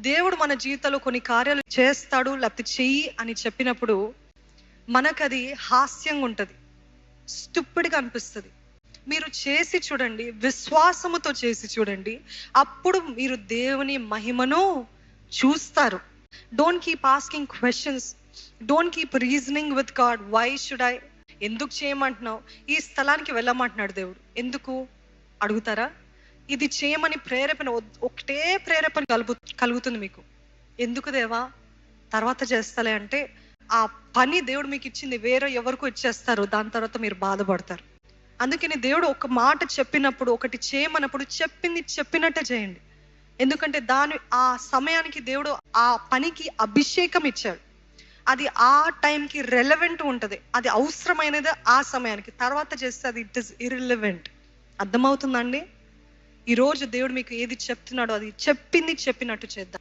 దేవుడు మన జీవితంలో కొన్ని కార్యాలు చేస్తాడు లేకపోతే చెయ్యి అని చెప్పినప్పుడు మనకది హాస్యంగా ఉంటుంది. స్టుప్పిడ్గా అనిపిస్తుంది. మీరు చేసి చూడండి విశ్వాసముతో చేసి చూడండి అప్పుడు మీరు దేవుని మహిమను చూస్తారు. Don't keep asking questions don't keep reasoning with God why should I ఎందుకు చేయమంటున్నావు? ఈ స్థలానికి వెళ్ళమంటున్నాడు దేవుడు. ఎందుకు? అడుగుతారా? ఇది చేయమని ప్రేరేపణ ఒకటే ప్రేరేపణ కలుగు కలుగుతుంది మీకు. ఎందుకు దేవా? తర్వాత చేస్తలే అంటే ఆ పని దేవుడు మీకు ఇచ్చింది వేరే ఎవరికో ఇచ్చేస్తారు. దాని తర్వాత మీరు బాధపడతారు. అందుకని దేవుడు ఒక మాట చెప్పినప్పుడు ఒకటి చేయమన్నప్పుడు చెప్పింది చెప్పినట్టే చేయండి. ఎందుకంటే దాని ఆ సమయానికి దేవుడు ఆ పనికి అభిషేకం ఇచ్చాడు. అది ఆ టైంకి రెలవెంట్ ఉంటుంది. అది అవసరమైనది ఆ సమయానికి. తర్వాత చేస్తే అది ఇట్ ఇస్ ఇర్రిలవెంట్ అర్థమవుతుందండి ఈరోజు దేవుడు మీకు ఏది చెప్తున్నాడో అది చెప్పింది చెప్పినట్టు చేద్దాం.